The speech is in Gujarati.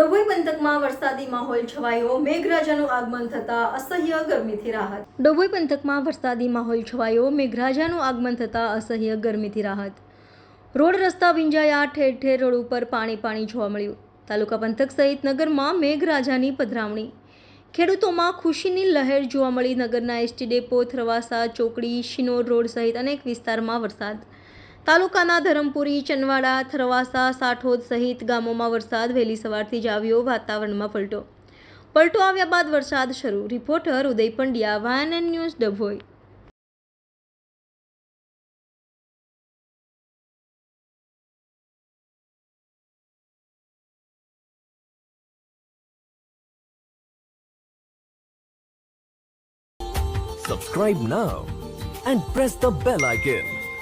ડભોઈ પંથકમાં વરસાદી માહોલ છવાયો. મેઘરાજાનું આગમન થતાં અસહ્ય ગરમીથી રાહત. ડભોઈ પંથકમાં વરસાદી માહોલ છવાયો. મેઘરાજાનું આગમન થતાં અસહ્ય ગરમીથી રાહત. રોડ રસ્તા વિંજાયા, ઠેર ઠેર રોડ ઉપર પાણી પાણી જોવા મળ્યું. તાલુકા પંથક સહિત નગરમાં મેઘરાજાની પધરામણી. ખેડૂતોમાં ખુશીની લહેર જોવા મળી. નગરના એસટી ડેપો, થરવાસા, ચોકડી, શિનોર રોડ સહિત અનેક વિસ્તારમાં વરસાદ. તાલુકાના ધરમપુરી, ચનવાડા, થરવાસા, સાઠોદ સહિત ગામોમાં વરસાદ વહેલી સવારથી જ આવ્યો, વાતાવરણમાં પલટો. પલટો આવ્યા બાદ વરસાદ શરૂ. Reporter Uday Pandya, વાયન news Dabhoi Subscribe now and press the bell icon.